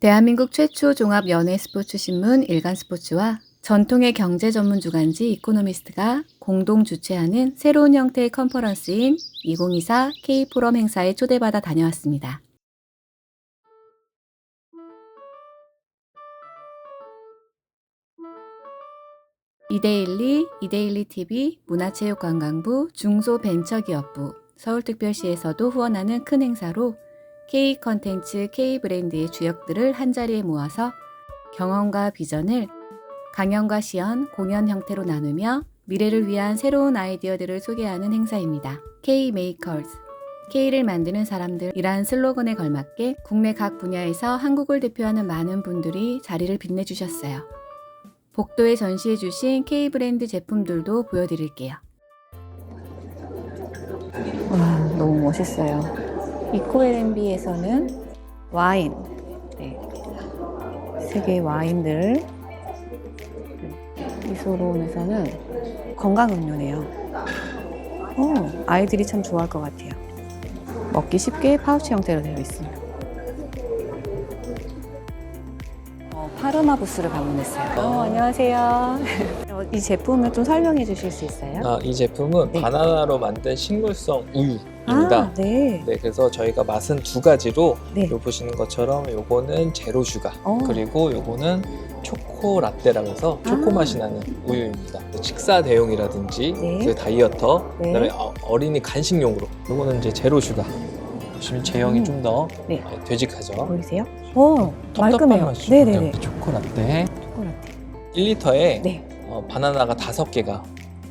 대한민국 최초 종합 연예 스포츠 신문 일간 스포츠와 전통의 경제 전문 주간지 이코노미스트가 공동 주최하는 새로운 형태의 컨퍼런스인 2024 K 포럼 행사에 초대받아 다녀왔습니다. 이데일리, 이데일리 TV, 문화체육관광부, 중소벤처기업부, 서울특별시에서도 후원하는 큰 행사로 K 컨텐츠, K 브랜드의 주역들을 한자리에 모아서 경험과 비전을 강연과 시연, 공연 형태로 나누며 미래를 위한 새로운 아이디어들을 소개하는 행사입니다. K 메이커즈 K를 만드는 사람들이란 슬로건에 걸맞게 국내 각 분야에서 한국을 대표하는 많은 분들이 자리를 빛내주셨어요. 복도에 전시해주신 K 브랜드 제품들도 보여드릴게요. 와, 너무 멋있어요. 이코LMB에서는 와인, 네. 세계 와인들, 이소론에서는 건강 음료네요. 어, 아이들이 참 좋아할 것 같아요. 먹기 쉽게 파우치 형태로 되어 있습니다. 파르마 부스를 방문했어요. 어, 안녕하세요. 어, 이 제품을 좀 설명해 주실 수 있어요? 아, 이 제품은 네. 바나나로 만든 식물성 우유입니다. 아, 네. 네, 그래서 저희가 맛은 두 가지로 네. 요 보시는 것처럼 요거는 제로 슈가 어. 그리고 요거는 초코 라떼라고 해서 초코 아. 맛이 나는 우유입니다. 식사 대용이라든지 네. 그 다이어터 네. 그다음에 어- 어린이 간식용으로 요거는 이제 제로 슈가 보시면 제형이 음. 좀더 네. 되직하죠. 보이세요? 오, 말끔해요. 맛이죠. 네네네. 초코 라떼 초콜릿. 1리터에 네. 어, 바나나가 다섯 개가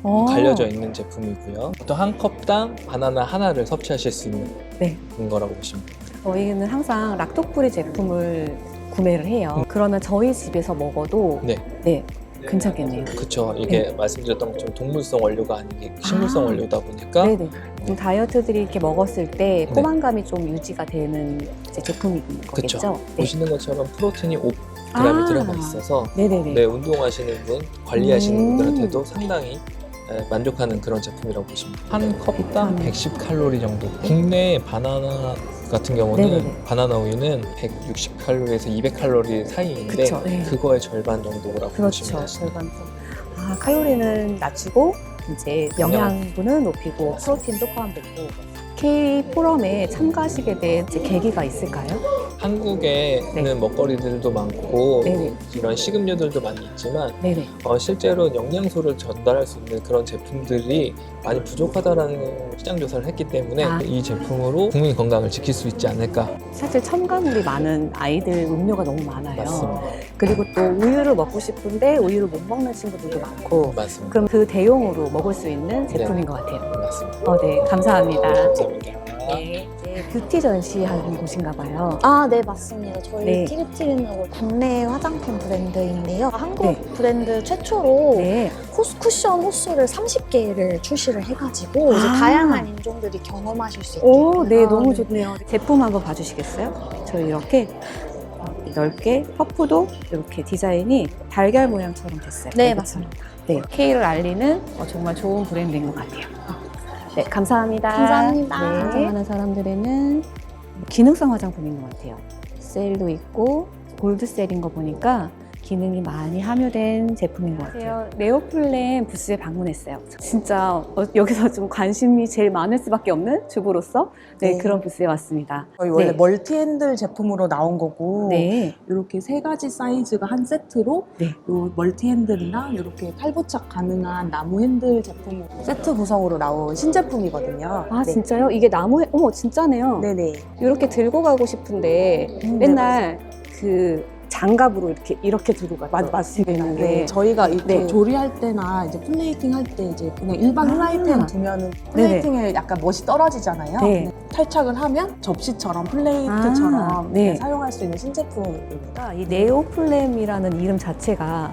어. 갈려져 있는 제품이고요. 또 한 컵당 바나나 하나를 섭취하실 수 있는 네. 거라고 보시면 돼요. 저희는 항상 락토프리 제품을 구매를 해요. 그러면 저희 집에서 먹어도 네. 네, 괜찮겠네요. 그쵸. 이게 말씀드렸던 것처럼 동물성 원료가 아니게 식물성 아. 원료다 보니까 네네. 좀 다이어트들이 이렇게 먹었을 때 네. 포만감이 좀 유지가 되는 이제 제품인 거겠죠? 그쵸. 네. 보시는 것처럼 프로틴이 5g이 아. 들어가 있어서 네네네. 네, 운동하시는 분, 관리하시는 음. 분들한테도 상당히 네, 만족하는 그런 제품이라고 보시면 돼요. 한 컵당 비타민. 110칼로리 정도. 국내 바나나 같은 경우는 네네네. 바나나 우유는 160칼로리에서 200칼로리 사이인데 그쵸, 네. 그거의 절반 정도라고 보시면 그렇죠. 되십니다. 절반 좀. 아, 칼로리는 낮추고 이제 영양분은 높이고 프로틴도 포함되고 K 포럼에 참가하시게 된 이제 계기가 있을까요? 한국에는 네. 먹거리들도 많고 네네. 이런 식음료들도 많이 있지만 네네. 어, 실제로 영양소를 전달할 수 있는 그런 제품들이 많이 부족하다라는 시장 조사를 했기 때문에 아. 이 제품으로 국민 건강을 지킬 수 있지 않을까 사실 첨가물이 많은 아이들 음료가 너무 많아요. 맞습니다. 그리고 또 우유를 먹고 싶은데 우유를 못 먹는 친구들도 많고 맞습니다. 그럼 그 대용으로 먹을 수 있는 제품인 것 같아요. 맞습니다. 어, 네, 감사합니다. 감사합니다. 네, 이제 뷰티 전시하는 곳인가 봐요. 아, 네, 맞습니다. 저희 네. 티그티리는 국내 화장품 브랜드인데요. 한국 네. 브랜드 최초로 네, 호스, 쿠션 호스를 30개를 출시를 해가지고 이제 아. 다양한 인종들이 경험하실 수 있게. 오, 네, 너무 좋네요. 제품 한번 봐주시겠어요? 저희 이렇게 넓게 퍼프도 이렇게 디자인이 달걀 모양처럼 됐어요. 네? 맞습니다. 네, K를 알리는 어, 정말 좋은 브랜드인 것 같아요. 네, 감사합니다. 감사합니다. 네, 화장하는 사람들에는 기능성 화장품인 것 같아요. 셀도 있고 골드셀인 거 보니까 기능이 많이 함유된 제품인 것 같아요. 네오플랜 부스에 방문했어요. 진짜 어, 여기서 좀 관심이 제일 많을 수밖에 없는 주부로서 네, 네. 그런 부스에 왔습니다. 저희 원래 네. 멀티 핸들 제품으로 나온 거고 네, 이렇게 세 가지 사이즈가 한 세트로 네. 요 멀티 핸들이랑 이렇게 탈부착 가능한 나무 핸들 제품 세트 구성으로 나온 신제품이거든요. 아 네. 진짜요? 이게 나무 해... 어머 진짜네요. 네네. 이렇게 들고 가고 싶은데 음, 맨날 그 장갑으로 이렇게 이렇게 들고. 맞, 맞습니다. 네. 네. 저희가 이렇게 네. 조리할 때나 이제 플레이팅 할 때 이제 그냥 일반 아. 플라이팬 두면은 플레이팅에 약간 멋이 떨어지잖아요. 네. 탈착을 하면 접시처럼 플레이트처럼 아, 네. 사용할 수 있는 신제품입니다. 이 네오플램이라는 이름 자체가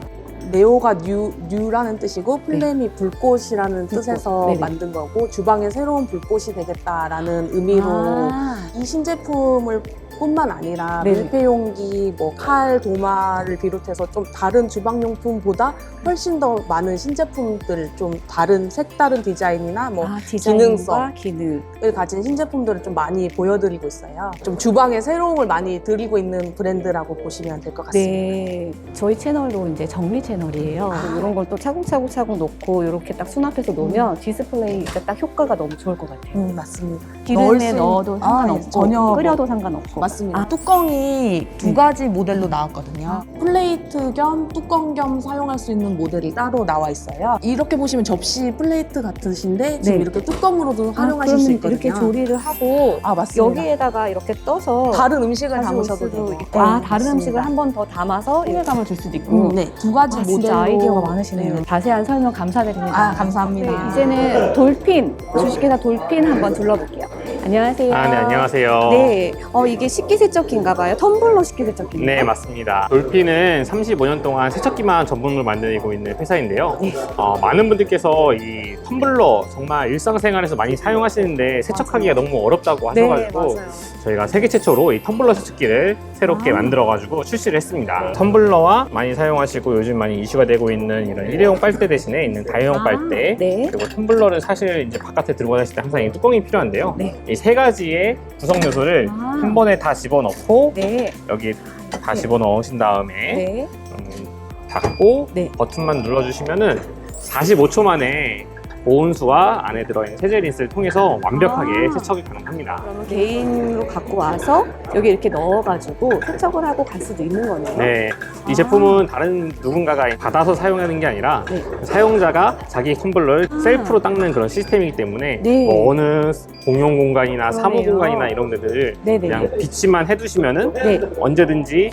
네오가 뉴, 뉴라는 뜻이고 플렘이 불꽃이라는 불꽃. 뜻에서 네네. 만든 거고 주방에 새로운 불꽃이 되겠다라는 의미로 아, 이 신제품을 뿐만 아니라 네네. 밀폐용기, 뭐 칼, 도마를 비롯해서 좀 다른 주방용품보다 훨씬 더 많은 신제품들 좀 다른 색다른 디자인이나 뭐 아, 디자인과 기능성. 기능. 가진 신제품들을 좀 많이 보여드리고 있어요. 좀 주방에 새로움을 많이 드리고 있는 브랜드라고 보시면 될 것 같습니다. 네, 저희 채널도 이제 정리 채널이에요. 이런 걸 또 차곡차곡 차곡 놓고 이렇게 딱 수납해서 놓으면 디스플레이 이딱 효과가 너무 좋을 것 같아요. 음, 맞습니다. 넣을 기름에 수 넣어도 있- 상관없고 아, 전혀 끓여도 상관없고 맞습니다. 아, 뚜껑이 두 네. 가지 모델로 나왔거든요. 아, 플레이트 겸 뚜껑 겸 사용할 수 있는 모델이 따로 나와 있어요. 이렇게 보시면 접시 플레이트 같으신데 지금 네. 이렇게 뚜껑으로도 아, 활용하실 수 그러면 있거든요. 이렇게 조리를 하고 아 맞습니다. 여기에다가 이렇게 떠서 다른 음식을 담으셔도 수도 되고. 있고. 아, 네, 다른 맞습니다. 음식을 한 번 더 담아서 통에 담을 줄 수도 있고. 음, 네, 두 가지 아, 모델로 진짜 아이디어가 많으시네요. 네. 자세한 설명 감사드립니다. 아, 감사합니다. 네, 이제는 돌핀, 주식회사 돌핀 한번 둘러볼게요. 안녕하세요. 아, 네, 안녕하세요. 네, 어, 이게 식기세척기인가 봐요. 텀블러 식기세척기. 네, 맞습니다. 돌핀은 35년 동안 세척기만 전문으로 만들고 있는 회사인데요. 네. 어, 많은 분들께서 이 텀블러 정말 일상생활에서 많이 사용하시는데 세척하기가 너무 어렵다고 네, 하셔가지고 맞아요. 저희가 세계 최초로 이 텀블러 세척기를 새롭게 아. 만들어가지고 출시를 했습니다. 네. 텀블러와 많이 사용하시고 요즘 많이 이슈가 되고 있는 이런 일회용 빨대 대신에 있는 다용형 아, 빨대 네. 그리고 텀블러는 사실 이제 바깥에 들고 다닐 때 항상 이 뚜껑이 필요한데요. 네. 이세 가지의 구성 요소를 아. 한 번에 다 집어넣고 네. 여기 다 네. 집어넣으신 다음에 네. 음, 닫고 네. 버튼만 눌러주시면은 45초 만에 보온수와 안에 들어있는 세제 린스를 통해서 완벽하게 아. 세척이 가능합니다. 그러면 개인으로 갖고 와서 여기 이렇게 넣어가지고 세척을 하고 갈 수도 있는 거네요. 네, 이 아. 제품은 다른 누군가가 받아서 사용하는 게 아니라 네. 사용자가 자기 텀블러를 아. 셀프로 닦는 그런 시스템이기 때문에 네. 뭐 어느 공용 공간이나 사무 그러네요. 공간이나 이런 데들 네네. 그냥 비치만 해두시면은 네. 언제든지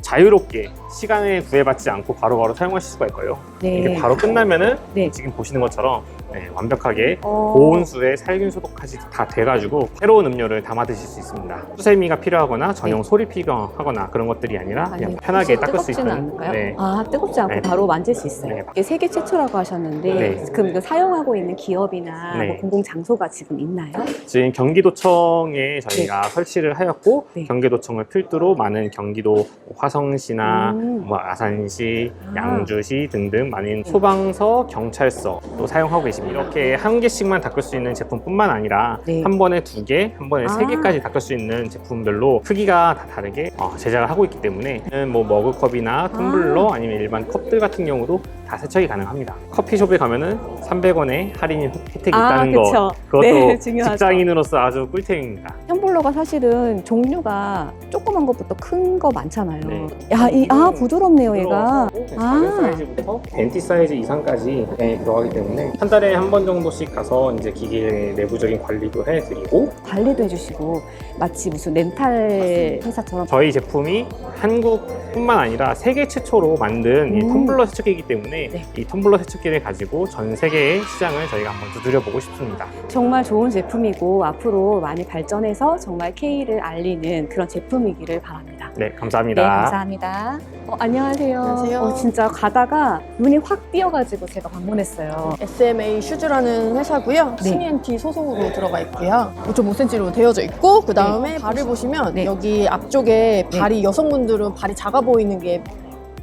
자유롭게 시간에 구애받지 않고 바로 바로 사용하실 수가 있고요. 네. 이게 바로 끝나면은 네. 지금 보시는 것처럼 네, 완벽하게 어. 보온수에 살균 소독까지 다 돼가지고 새로운 음료를 담아 드실 수 있습니다. 수세미가 필요하거나 전용 네. 솔이 필요하거나 그런 것들이 아니라 그냥 아니, 편하게 혹시 닦을 수 있는. 않을까요? 네. 아 뜨겁지 않고 네. 바로 만질 수 있어요. 네. 이게 세계 최초라고 하셨는데 네. 그럼 이거 사용하고 있는 기업이나 네. 뭐 공공 장소가 지금 있나요? 지금 경기도청에 저희가 설치를 하였고 네. 경기도청을 필두로 많은 경기도 화성시나 음. 뭐 아산시, 아. 양주시 등등 많은 소방서, 경찰서 또 사용하고 계십니다. 이렇게 한 개씩만 닦을 수 있는 제품뿐만 아니라 네. 한 번에 두 개, 한 번에 세 아. 개까지 닦을 수 있는 제품별로 크기가 다 다르게 어, 제작을 하고 있기 때문에 뭐 머그컵이나 텀블러 아 니면 일반 컵들 같은 경우도 다 세척이 가능합니다. 커피숍에 가면은 300원의 할인 혜택이 아, 있다는 그쵸. 거 그것도 네, 중요하죠. 직장인으로서 아주 꿀템입니다. 텀블러가 사실은 종류가 조그만 것부터 큰 거 많잖아요. 네. 야, 이, 아, 부드럽네요, 얘가. 작은 아. 사이즈부터 NT 사이즈 이상까지 네, 들어가기 때문에 한 달에 한 번 정도씩 가서 이제 기계 내부적인 관리도 해드리고 관리도 해주시고, 마치 무슨 렌탈 회사처럼. 저희 제품이 한국뿐만 아니라 세계 최초로 만든 이 음. 텀블러 세척기이기 때문에 네. 이 텀블러 세척기를 가지고 전 세계의 시장을 저희가 한번 두드려보고 싶습니다. 정말 좋은 제품이고, 앞으로 많이 발전해서 정말 K를 알리는 그런 제품이기를 바랍니다. 네, 감사합니다. 네, 감사합니다. 어, 안녕하세요. 안녕하세요. 어, 진짜 가다가 눈이 확 띄어가지고 제가 방문했어요. SMA 슈즈라는 회사고요. 네. CNT 소속으로 들어가 있고요. 5.5cm로 되어져 있고 그 다음에 발을 보시면 네. 여기 앞쪽에 네. 발이 여성분들은 발이 작아 보이는 게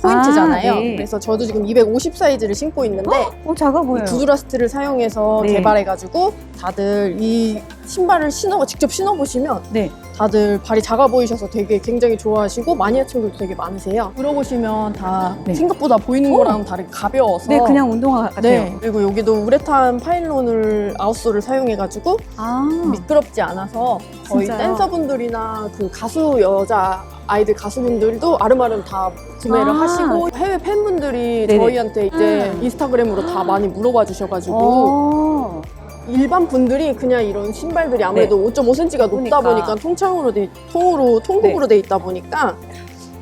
포인트잖아요. 아, 네. 그래서 저도 지금 250 사이즈를 신고 있는데 어, 작아 이 보여요. 구두라스트를 사용해서 네. 개발해가지고 다들 이 신발을 신어 직접 신어 보시면 네. 다들 발이 작아 보이셔서 되게 굉장히 좋아하시고 마니아층들도 되게 많으세요. 들어보시면 다 네. 생각보다 보이는 오. 거랑 다르게 가벼워서 네, 그냥 운동화 같아요. 네. 그리고 여기도 우레탄 파일론을 아웃솔을 사용해가지고 아, 미끄럽지 않아서 저희 진짜요? 댄서분들이나 그 가수 여자 아이들 가수분들도 아름아름 다 구매를 아. 하시고 해외 팬분들이 네네. 저희한테 이제 음. 인스타그램으로 다 많이 물어봐 주셔가지고 어. 일반 분들이 그냥 이런 신발들이 아무래도 5.5cm가 그러니까. 높다 보니까 통창으로 돼 통으로 통곡으로 돼 있다 보니까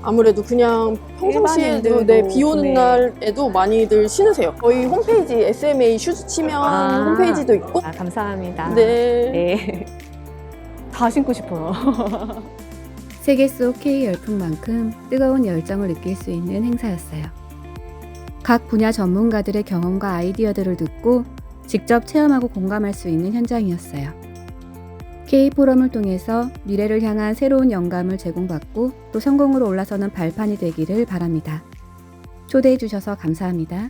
아무래도 그냥 평상시에도 네, 비 오는 구매. 날에도 많이들 신으세요. 저희 홈페이지 SMA 슈즈 치면 아. 홈페이지도 있고 아, 감사합니다. 네. 네. 다 신고 싶어요. 세계 속 K 열풍만큼 뜨거운 열정을 느낄 수 있는 행사였어요. 각 분야 전문가들의 경험과 아이디어들을 듣고 직접 체험하고 공감할 수 있는 현장이었어요. K 포럼을 통해서 미래를 향한 새로운 영감을 제공받고 또 성공으로 올라서는 발판이 되기를 바랍니다. 초대해 주셔서 감사합니다.